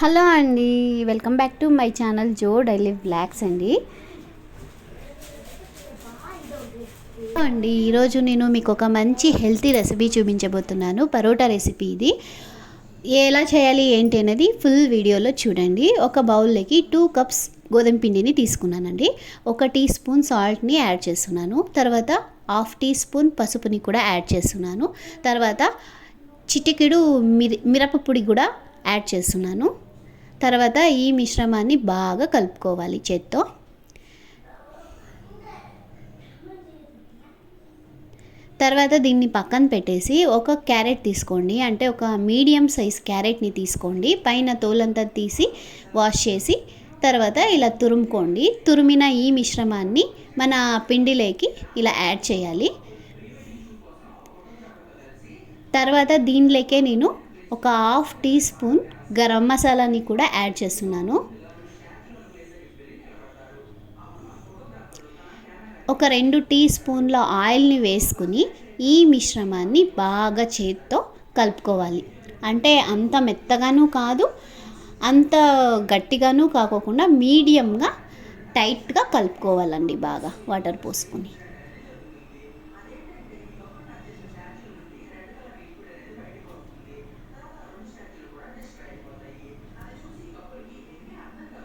Hello అండి welcome back to my channel Jo daily blogs అండి. అండి ఈరోజు నేను మీకు ఒక మంచి హెల్తీ రెసిపీ చూపించబోతున్నాను పరోటా రెసిపీ ఇది. ఎలా చేయాలి ఏంటి అనేది ఫుల్ వీడియోలో చూడండి. ఒక బౌల్లోకి టూ కప్స్ గోధుమ పిండిని తీసుకున్నానండి. ఒక టీ స్పూన్ సాల్ట్ని యాడ్ చేస్తున్నాను. తర్వాత హాఫ్ టీ స్పూన్ పసుపుని కూడా యాడ్ చేస్తున్నాను. తర్వాత చిటికెడు మిరి మిరప పొడి కూడా యాడ్ చేస్తున్నాను. తర్వాత ఈ మిశ్రమాన్ని బాగా కలుపుకోవాలి చేత్తో. తర్వాత దీన్ని పక్కన పెట్టేసి ఒక క్యారెట్ తీసుకోండి. అంటే ఒక మీడియం సైజ్ క్యారెట్ని తీసుకోండి. పైన తోలంతా తీసి వాష్ చేసి తర్వాత ఇలా తురుముకోండి. తురిమిన ఈ మిశ్రమాన్ని మన పిండిలోకి ఇలా యాడ్ చేయాలి. తర్వాత దీనిలోకే నేను ఒక హాఫ్ టీ స్పూన్ గరం మసాలాని కూడా యాడ్ చేస్తున్నాను. ఒక రెండు టీ స్పూన్ల ఆయిల్ని వేసుకుని ఈ మిశ్రమాన్ని బాగా చేత్తో కలుపుకోవాలి. అంటే అంత మెత్తగాను కాదు అంత గట్టిగాను కాకోకుండా మీడియంగా టైట్గా కలుపుకోవాలండి బాగా వాటర్ పోసుకొని.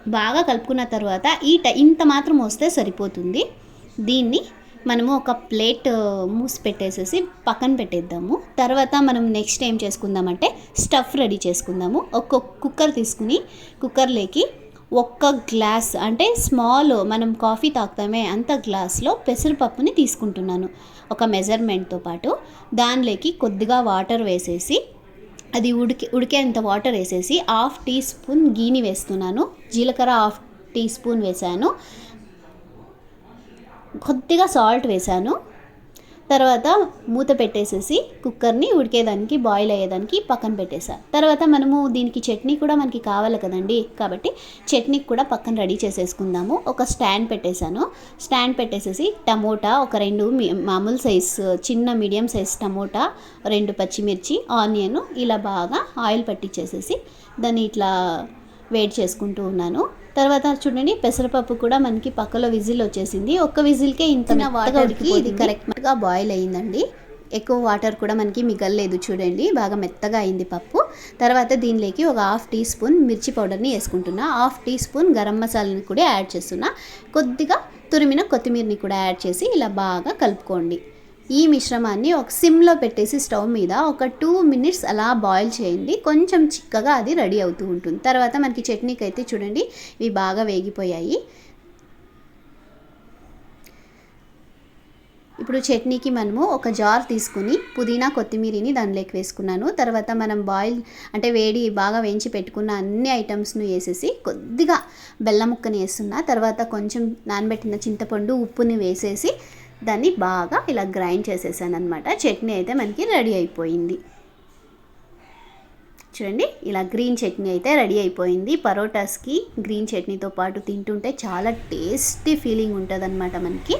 బాగా కలుపుకున్న తర్వాత ఈ ఇంత మాత్రం వస్తే సరిపోతుంది. దీన్ని మనము ఒక ప్లేట్ మూసి పెట్టేసేసి పక్కన పెట్టేద్దాము. తర్వాత మనం నెక్స్ట్ ఏం చేసుకుందామంటే స్టఫ్ రెడీ చేసుకుందాము. ఒక కుక్కర్ తీసుకుని కుక్కర్లోకి ఒక్క గ్లాస్ అంటే స్మాల్ మనం కాఫీ తాగుతామే అంత గ్లాస్లో పెసరపప్పుని తీసుకుంటున్నాను. ఒక మెజర్మెంట్తో పాటు దానిలోకి కొద్దిగా వాటర్ వేసేసి అది ఉడికి ఉడికేంత వాటర్ వేసేసి హాఫ్ టీ స్పూన్ గీని వేస్తున్నాను. జీలకర్ర హాఫ్ టీ స్పూన్ వేసాను కొద్దిగా సాల్ట్ వేసాను తర్వాత మూత పెట్టేసేసి కుక్కర్ని ఉడికేదానికి బాయిల్ అయ్యేదానికి పక్కన పెట్టేసా. తర్వాత మనము దీనికి చట్నీ కూడా మనకి కావాలి కదండి. కాబట్టి చట్నీకి కూడా పక్కన రెడీ చేసేసుకుందాము. ఒక స్టాండ్ పెట్టేశాను. స్టాండ్ పెట్టేసేసి టమోటా ఒక రెండు మామూలు సైజ్ చిన్న మీడియం సైజ్ టమోటా రెండు పచ్చిమిర్చి ఆనియన్ ఇలా బాగా ఆయిల్ పట్టించేసేసి దాన్ని ఇట్లా వేడి చేసుకుంటూ ఉన్నాను. తర్వాత చూడండి పెసరపప్పు కూడా మనకి పక్కలో విజిల్ వచ్చేసింది. ఒక్క విజిల్కే ఇంత వాటర్కి ఇది కరెక్ట్గా బాయిల్ అయిందండి. ఎక్కువ వాటర్ కూడా మనకి మిగలలేదు చూడండి బాగా మెత్తగా అయింది పప్పు. తర్వాత దీనిలోకి ఒక హాఫ్ టీ స్పూన్ మిర్చి పౌడర్ని వేసుకుంటున్నా. హాఫ్ టీ స్పూన్ గరం మసాలాని కూడా యాడ్ చేస్తున్నా. కొద్దిగా తురిమిన కొత్తిమీరని కూడా యాడ్ చేసి ఇలా బాగా కలుపుకోండి. ఈ మిశ్రమాన్ని ఒక సిమ్లో పెట్టేసి స్టవ్ మీద ఒక టూ మినిట్స్ అలా బాయిల్ చేయండి. కొంచెం చిక్కగా అది రెడీ అవుతూ ఉంటుంది. తర్వాత మనకి చట్నీకి అయితే చూడండి ఇవి బాగా వేగిపోయాయి. ఇప్పుడు చట్నీకి మనము ఒక జార్ తీసుకుని పుదీనా కొత్తిమీరిని దానిలోకి వేసుకున్నాను. తర్వాత మనం బాయిల్ అంటే వేడి బాగా వేయించి పెట్టుకున్న అన్ని ఐటమ్స్ను వేసేసి కొద్దిగా బెల్లం ముక్కని వేస్తున్నా. తర్వాత కొంచెం నానబెట్టిన చింతపండు ఉప్పుని వేసేసి దాన్ని బాగా ఇలా గ్రైండ్ చేసేసాను అనమాట చట్నీ అయితే మనకి రెడీ అయిపోయింది. చూడండి ఇలా గ్రీన్ చట్నీ అయితే రెడీ అయిపోయింది. పరోటాస్కి గ్రీన్ చట్నీతో పాటు తింటుంటే చాలా టేస్టీ ఫీలింగ్ ఉంటుందన్నమాట మనకి.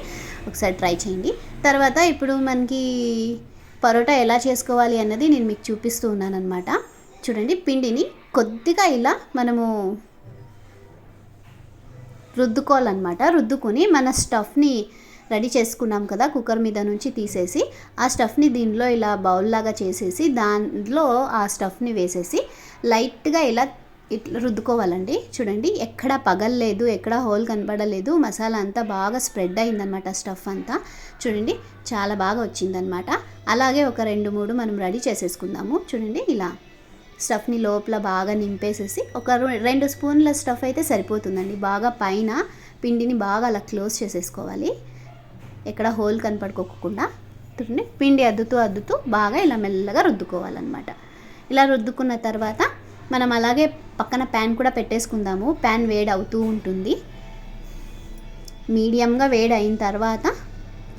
ఒకసారి ట్రై చేయండి. తర్వాత ఇప్పుడు మనకి పరోటా ఎలా చేసుకోవాలి అన్నది నేను మీకు చూపిస్తూ ఉన్నానమాట చూడండి పిండిని కొద్దిగా ఇలా మనము రుద్దుకోవాలన్నమాట. రుద్దుకొని మన స్టఫ్ని రెడీ చేసుకున్నాం కదా కుక్కర్ మీద నుంచి తీసేసి ఆ స్టఫ్ని దీనిలో ఇలా బౌల్ లాగా చేసేసి దాంట్లో ఆ స్టఫ్ని వేసేసి లైట్గా ఇలా ఇట్లా రుద్దుకోవాలండి. చూడండి ఎక్కడ పగలలేదు ఎక్కడ హోల్ కనపడలేదు మసాలా అంతా బాగా స్ప్రెడ్ అయిందనమాట స్టఫ్ అంతా. చూడండి చాలా బాగా వచ్చిందనమాట అలాగే ఒక రెండు మూడు మనం రెడీ చేసేసుకుందాము. చూడండి ఇలా స్టఫ్ని లోపల బాగా నింపేసేసి ఒక రెండు స్పూన్ల స్టఫ్ అయితే సరిపోతుందండి. బాగా పైన పిండిని బాగా అలా క్లోజ్ చేసేసుకోవాలి. ఎక్కడ హోల్ కనపడుకోకుండా పిండి అద్దుతూ అద్దుతూ బాగా ఇలా మెల్లగా రుద్దుకోవాలన్నమాట. ఇలా రుద్దుకున్న తర్వాత మనం అలాగే పక్కన ప్యాన్ కూడా పెట్టేసుకుందాము. ప్యాన్ వేడి అవుతూ ఉంటుంది. మీడియంగా వేడి అయిన తర్వాత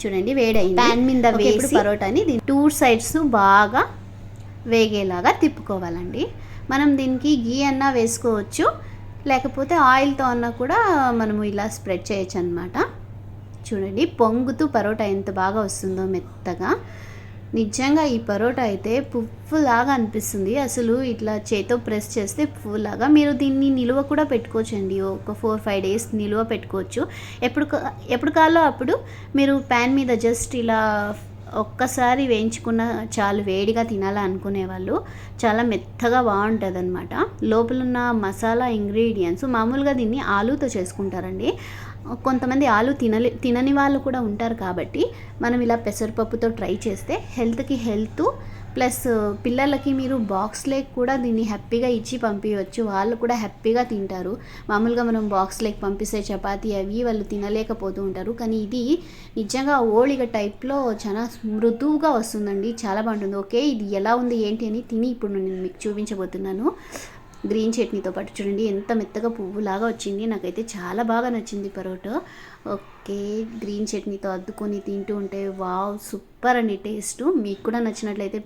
చూడండి వేడి అయింది. ప్యాన్ మీద వేసి పరోటాని దీని టూ సైడ్స్ బాగా వేగేలాగా తిప్పుకోవాలండి. మనం దీనికి గీ అన్నా వేసుకోవచ్చు. లేకపోతే ఆయిల్తో అన్నా కూడా మనము ఇలా స్ప్రెడ్ చేయొచ్చు అనమాట చూడండి పొంగుతూ పరోటా ఎంత బాగా వస్తుందో మెత్తగా. నిజంగా ఈ పరోటా అయితే పువ్వులాగా అనిపిస్తుంది. అసలు ఇట్లా చేతో ప్రెస్ చేస్తే పువ్వులాగా. మీరు దీన్ని నిలువ కూడా పెట్టుకోవచ్చండి. ఒక ఫోర్ ఫైవ్ డేస్ నిలువ పెట్టుకోవచ్చు. ఎప్పుడు ఎప్పుడు కాలో అప్పుడు మీరు ప్యాన్ మీద జస్ట్ ఇలా ఒక్కసారి వేయించుకున్న చాలు వేడిగా తినాలనుకునే వాళ్ళు చాలా మెత్తగా బాగుంటుంది అనమాట లోపల ఉన్న మసాలా ఇంగ్రీడియంట్స్ మామూలుగా దీన్ని ఆలూతో చేసుకుంటారండి. కొంతమంది ఆలు తినలే తినని వాళ్ళు కూడా ఉంటారు కాబట్టి మనం ఇలా పెసరపప్పుతో ట్రై చేస్తే హెల్త్కి హెల్త్ ప్లస్ పిల్లలకి మీరు బాక్స్ లేక్ కూడా దీన్ని హ్యాపీగా ఇచ్చి పంపించవచ్చు వాళ్ళు కూడా హ్యాపీగా తింటారు. మామూలుగా మనం బాక్స్ లేక్ పంపిస్తే చపాతీ అవి వాళ్ళు తినలేకపోతూ ఉంటారు. కానీ ఇది నిజంగా ఓళిగ టైప్లో చాలా మృదువుగా వస్తుందండి. చాలా బాగుంటుంది. ఓకే ఇది ఎలా ఉంది ఏంటి అని తిని ఇప్పుడు నేను మీకు చూపించబోతున్నాను. గ్రీన్ చట్నీతో పాటు చూడండి ఎంత మెత్తగా పువ్వులాగా వచ్చింది. నాకైతే చాలా బాగా నచ్చింది పరోటో. ఓకే గ్రీన్ చట్నీతో అద్దుకొని తింటూ ఉంటే వావ్ సూపర్ అండి టేస్ట్. మీకు కూడా నచ్చినట్లయితే